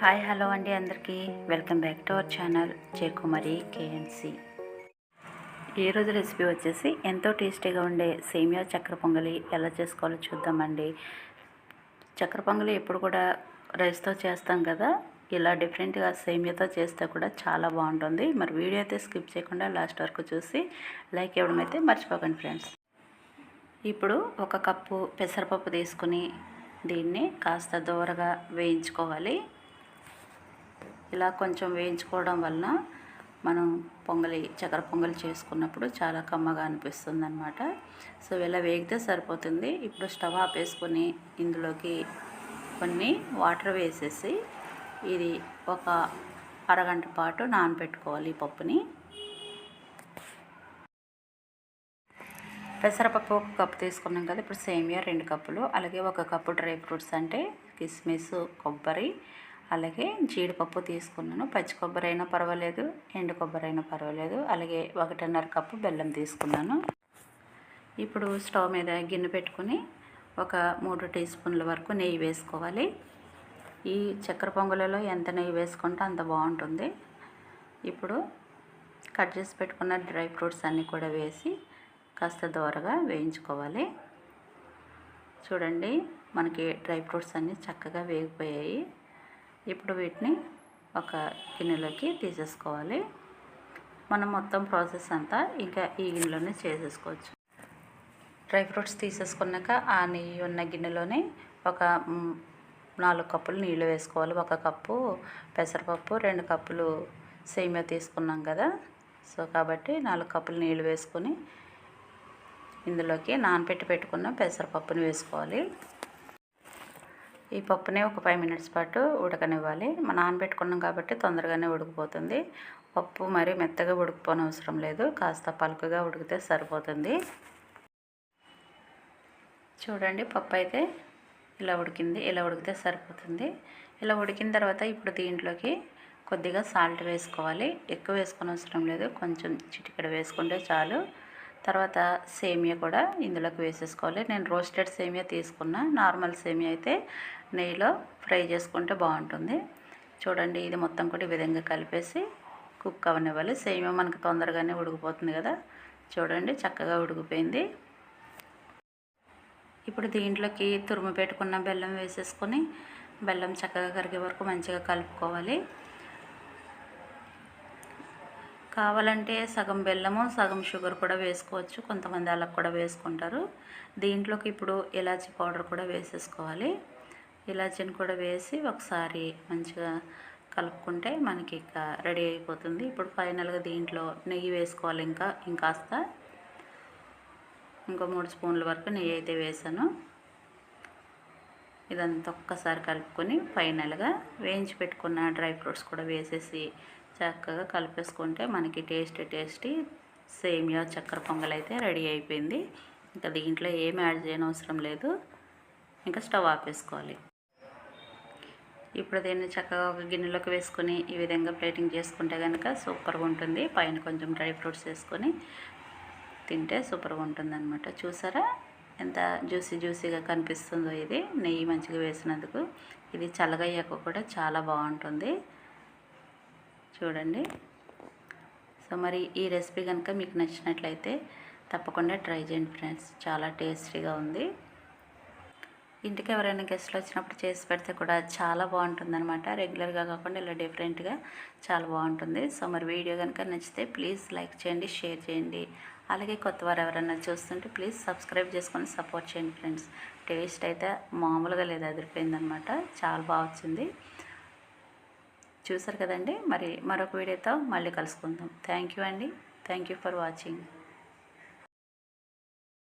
Hi hello అండి అందరికీ. Welcome back to our channel Jayakumari KNC ఈరోజు రెసిపీ వచ్చేసి ఎంతో టేస్టీగా ఉండే సేమియా చక్కెర పొంగలి ఎలా చేసుకోవాలో చూద్దామండి. చక్కెర పొంగలి ఎప్పుడు కూడా రైస్తో చేస్తాం కదా. ఇలా డిఫరెంట్గా సేమియాతో చేస్తే కూడా చాలా బాగుంటుంది. మరి వీడియో అయితే స్కిప్ చేయకుండా లాస్ట్ వరకు చూసి లైక్ ఇవ్వడం అయితే మర్చిపోకండి ఫ్రెండ్స్. ఇప్పుడు ఒక కప్పు పెసరపప్పు తీసుకుని దీన్ని కాస్త దూరగా వేయించుకోవాలి. ఇలా కొంచెం వేయించుకోవడం వలన మనం పొంగలి చక్కెర పొంగలి చేసుకున్నప్పుడు చాలా కమ్మగా అనిపిస్తుంది అనమాట సో ఇలా వేగితే సరిపోతుంది. ఇప్పుడు స్టవ్ ఆపేసుకొని ఇందులోకి కొన్ని వాటర్ వేసేసి ఇది ఒక అరగంట పాటు నానబెట్టుకోవాలి ఈ పప్పుని. పెసరపప్పు ఒక కప్పు తీసుకున్నాం కదా ఇప్పుడు సేమియా రెండు కప్పులు అలాగే ఒక కప్పు డ్రై ఫ్రూట్స్ అంటే కిస్మిస్ కొబ్బరి అలాగే జీడిపప్పు తీసుకున్నాను. పచ్చి కొబ్బరి అయినా పర్వాలేదు ఎండు కొబ్బరి అయినా పర్వాలేదు. అలాగే ఒకటిన్నర కప్పు బెల్లం తీసుకున్నాను. ఇప్పుడు స్టవ్ మీద గిన్నె పెట్టుకుని ఒక మూడు టీ స్పూన్ల వరకు నెయ్యి వేసుకోవాలి. ఈ చక్కెర పొంగలలో ఎంత నెయ్యి వేసుకుంటే అంత బాగుంటుంది. ఇప్పుడు కట్ చేసి పెట్టుకున్న డ్రై ఫ్రూట్స్ అన్నీ కూడా వేసి కాస్త దోరగా వేయించుకోవాలి. చూడండి మనకి డ్రై ఫ్రూట్స్ అన్నీ చక్కగా వేగిపోయాయి. ఇప్పుడు వీటిని ఒక గిన్నెలోకి తీసేసుకోవాలి. మనం మొత్తం ప్రాసెస్ అంతా ఇంకా ఈ గిన్నెలోనే చేసేసుకోవచ్చు. డ్రై ఫ్రూట్స్ తీసేసుకున్నాక ఆ నెయ్యి ఉన్న గిన్నెలోనే ఒక నాలుగు కప్పులు నీళ్ళు వేసుకోవాలి. ఒక కప్పు పెసరపప్పు రెండు కప్పులు సేమియా తీసుకున్నాం కదా. సో కాబట్టి నాలుగు కప్పులు నీళ్ళు వేసుకొని ఇందులోకి నానపెట్టి పెట్టుకున్న పెసరపప్పుని వేసుకోవాలి. ఈ పప్పుని ఒక ఫైవ్ మినిట్స్ పాటు ఉడకనివ్వాలి. మనం నానబెట్టుకున్నాం కాబట్టి తొందరగానే ఉడికిపోతుంది. పప్పు మరి మెత్తగా ఉడికిపోని అవసరం లేదు. కాస్త పలుకుగా ఉడికితే సరిపోతుంది. చూడండి పప్పు అయితే ఇలా ఉడికింది. ఇలా ఉడికితే సరిపోతుంది. ఇలా ఉడికిన తర్వాత ఇప్పుడు దీంట్లోకి కొద్దిగా సాల్ట్ వేసుకోవాలి. ఎక్కువ వేసుకొని అవసరం లేదు. కొంచెం చిటికెడ వేసుకుంటే చాలు. తర్వాత సేమియా కూడా ఇందులోకి వేసేసుకోవాలి. నేను రోస్టెడ్ సేమియా తీసుకున్నా. నార్మల్ సేమియా అయితే నెయ్యిలో ఫ్రై చేసుకుంటే బాగుంటుంది. చూడండి ఇది మొత్తం కూడా ఈ విధంగా కలిపేసి కుక్ అవనివ్వాలి. సేమియా మనకు తొందరగానే ఉడికిపోతుంది కదా. చూడండి చక్కగా ఉడికిపోయింది. ఇప్పుడు దీంట్లోకి తురుము పెట్టుకున్న బెల్లం వేసేసుకొని బెల్లం చక్కగా కరిగే వరకు మంచిగా కలుపుకోవాలి. కావాలంటే సగం బెల్లము సగం షుగర్ కూడా వేసుకోవచ్చు. కొంతమంది అలా కూడా వేసుకుంటారు. దీంట్లోకి ఇప్పుడు ఇలాచి పౌడర్ కూడా వేసేసుకోవాలి. ఇలాచీని కూడా వేసి ఒకసారి మంచిగా కలుపుకుంటే మనకి ఇక రెడీ అయిపోతుంది. ఇప్పుడు ఫైనల్గా దీంట్లో నెయ్యి వేసుకోవాలి ఇంకా ఇంకాస్త. ఇంకో మూడు స్పూన్ల వరకు నెయ్యి అయితే వేసాను. ఇదంతా ఒక్కసారి కలుపుకొని ఫైనల్గా వేయించి పెట్టుకున్న డ్రై ఫ్రూట్స్ కూడా వేసేసి చక్కగా కలిపేసుకుంటే మనకి టేస్ట్ టేస్టీ సేమియా చక్కెర పొంగల్ అయితే రెడీ అయిపోయింది. ఇంకా దీంట్లో ఏమి యాడ్ చేయనవసరం లేదు. ఇంకా స్టవ్ ఆపేసుకోవాలి. ఇప్పుడు దీన్ని చక్కగా ఒక గిన్నెలోకి వేసుకొని ఈ విధంగా ప్లేటింగ్ చేసుకుంటే కనుక సూపర్గా ఉంటుంది. పైన కొంచెం డ్రై ఫ్రూట్స్ వేసుకొని తింటే సూపర్గా ఉంటుంది అనమాట చూసారా? ఎంత జ్యూసీ జ్యూసీగా కనిపిస్తుందో ఇది. నెయ్యి మంచిగా వేసినందుకు ఇది చల్లగయ్యాక కూడా చాలా బాగుంటుంది. చూడండి. సో మరి ఈ రెసిపీ కనుక మీకు నచ్చినట్లయితే తప్పకుండా ట్రై చేయండి ఫ్రెండ్స్. చాలా టేస్టీగా ఉంది. ఇంటికి ఎవరైనా గెస్ట్లు వచ్చినప్పుడు చేసి పెడితే కూడా చాలా బాగుంటుందన్నమాట. రెగ్యులర్గా కాకుండా ఇలా డిఫరెంట్గా చాలా బాగుంటుంది. సో మరి వీడియో కనుక నచ్చితే ప్లీజ్ లైక్ చేయండి షేర్ చేయండి. అలాగే కొత్త వారు ఎవరైనా చూస్తుంటే ప్లీజ్ సబ్స్క్రైబ్ చేసుకొని సపోర్ట్ చేయండి ఫ్రెండ్స్. టేస్ట్ అయితే మామూలుగా లేదు అదిరిపోయిందనమాట చాలా బాగా వచ్చింది. చూసారు కదండి? మరి మరొక వీడియోతో మళ్ళీ కలుసుకుందాం. థ్యాంక్ యూ అండి. Thank you for watching.